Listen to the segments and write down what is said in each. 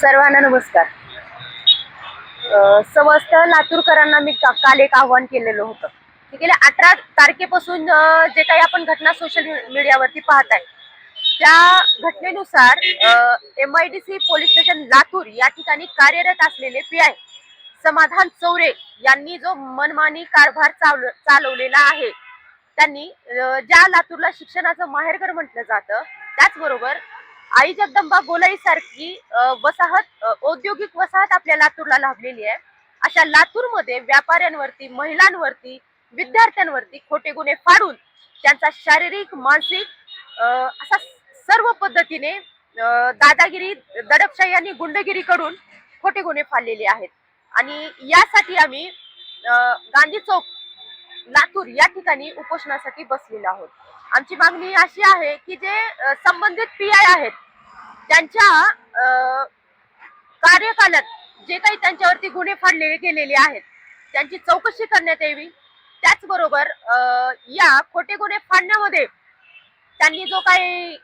सर्वांना नमस्कार. समस्त लातूरकरांना मी काल एक आव्हान केलेलं होतं. की गेल्या अठरा तारखेपासून जे काही आपण घटना सोशल मीडियावरती पाहत आहे त्या घटनेनुसार M I D C police station Latur या ठिकाणी कार्यरत असलेले पी आय समाधान चौरे यांनी जो मनमानी कारभार चालवलेला आहे त्यांनी ज्या लातूरला शिक्षणाचं माहेरघर म्हटलं जातं त्याचबरोबर आई जगदंबा गोलाई सारखी वसाहत औद्योगिक वसाहत आपल्या लातूरला लाभलेली आहे. अशा लातूरमध्ये व्यापाऱ्यांवरती महिलांवरती विद्यार्थ्यांवरती खोटे गुन्हे फाडून त्यांचा शारीरिक मानसिक असा सर्व पद्धतीने दादागिरी दडपशाही आणि गुंडगिरी करून खोटे गुन्हे फाडलेले आहेत. आणि यासाठी आम्ही गांधी चौक लातूर या ठिकाणी उपोषणासाठी बसलेलो आहोत. आमची मागणी अशी आहे की जे संबंधित पी आय आहेत त्यांच्या कार्यकालात जे काही त्यांच्यावरती गुन्हे फाडले गेलेले आहेत त्यांची चौकशी करण्यात यावी. त्याचबरोबर या खोटे गुन्हे फाडण्यामध्ये त्यांनी जो काही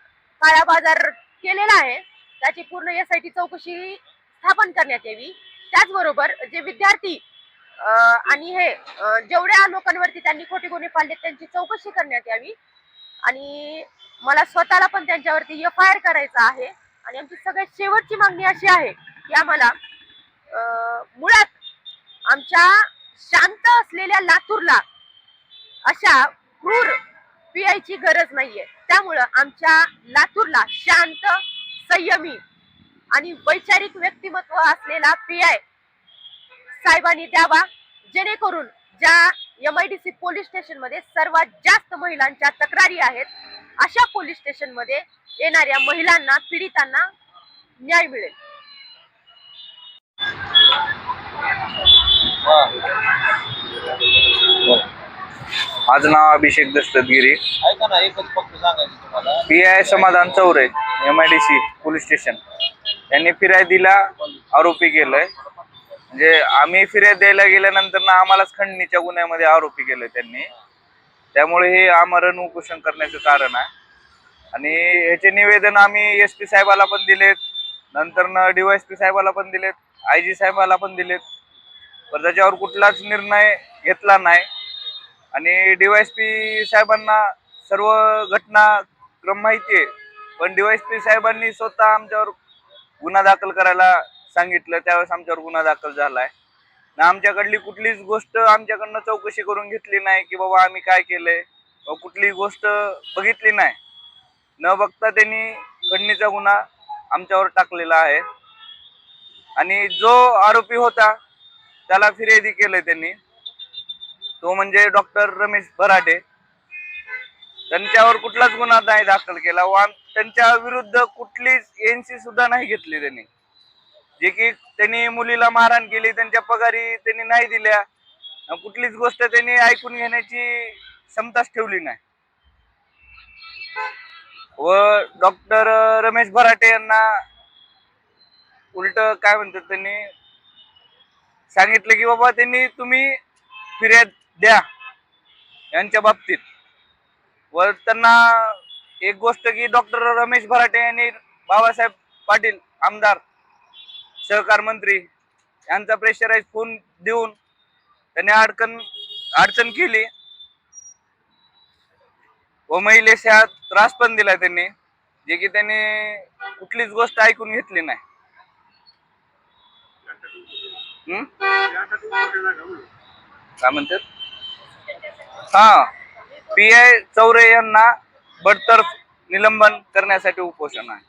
काळा बाजार केलेला आहे त्याची पूर्ण एस आय टी चौकशी स्थापन करण्यात यावी. त्याचबरोबर जे विद्यार्थी आणि हे जेवढ्या लोकांवरती त्यांनी खोटे गुन्हे पाडले त्यांची चौकशी करण्यात यावी. आणि मला स्वतःला पण त्यांच्यावरती एफ आय आर करायचा आहे. आणि आमची सगळ्यात शेवटची मागणी अशी आहे की आम्हाला मुळात आमच्या शांत असलेल्या लातूरला अशा क्रूर पी ची गरज नाहीये. त्यामुळं आमच्या लातूरला शांत संयमी आणि वैचारिक व्यक्तिमत्व असलेला पी आय साहेबांनी द्यावा जेणेकरून ज्या M I D C police स्टेशनमध्ये सर्वात जास्त महिलांच्या तक्रारी आहेत अशा पोलीस स्टेशनमध्ये येणाऱ्या महिलांना पीडितांना न्याय मिळेल. माझं नाव अभिषेक दस्तगिरी ऐका ना एकच फक्त सांगायचं तुम्हाला. P I Samadhan Chaure M I D C police station. यांनी फिर्याद दिला आरोपी केलंय. म्हणजे आम्ही फिर्याद द्यायला गेल्यानंतर ना आम्हालाच खंडणीच्या गुन्ह्यामध्ये आरोपी केलंय त्यांनी. त्यामुळे हे आमरण उपोषण करण्याचं कारण आहे. आणि ह्याचे निवेदन आम्ही एस पी साहेबाला पण दिलेत. नंतर न डीवायएसपी साहेबाला पण दिलेत. आय जी साहेबाला पण दिलेत. पण त्याच्यावर कुठलाच निर्णय घेतला नाही. आणि डीवायएसपी साहेबांना सर्व घटनाक्रम माहिती आहे. पण डीवायएसपी साहेबांनी स्वतः आमच्यावर गुन्हा दाखल करायला सांगितलं त्यावेळेस आमच्यावर गुन्हा दाखल झालाय. ना आमच्याकडली कुठलीच गोष्ट आमच्याकडनं चौकशी करून घेतली नाही की बाबा आम्ही काय केलंय. व गोष्ट बघितली नाही. न बघता त्यांनी खंडणीचा गुन्हा आमच्यावर टाकलेला आहे. आणि जो आरोपी होता त्याला फिर्यादी केलंय त्यांनी. तो म्हणजे डॉक्टर रमेश भराटे त्यांच्यावर कुठलाच गुन्हा नाही दाखल केला. व त्यांच्या विरुद्ध कुठलीच एनसी सुद्धा नाही घेतली त्यांनी. जे की त्यांनी मुलीला मारहाण केली त्यांच्या पगारी त्यांनी नाही दिल्या. कुठलीच गोष्ट त्यांनी ऐकून घेण्याची क्षमताच ठेवली नाही. व डॉक्टर रमेश भराटे यांना उलट काय म्हणतात त्यांनी? सांगितलं की बाबा त्यांनी तुम्ही फिर्याद द्या यांच्या बाबतीत. व त्यांना एक गोष्ट की डॉक्टर रमेश भराटे यांनी बाबासाहेब पाटील आमदार सहकार मंत्री यांचा प्रेशराईज फोन देऊन त्यांनी अडकण अडचण केली. व महिलेस ह्या त्रास पण दिला त्यांनी जे की त्यांनी कुठलीच गोष्ट ऐकून घेतली नाही. हम्म? काय म्हणतात? हा पी आय चौरे यांना बडतर्फ निलंबन करण्यासाठी उपोषण आहे.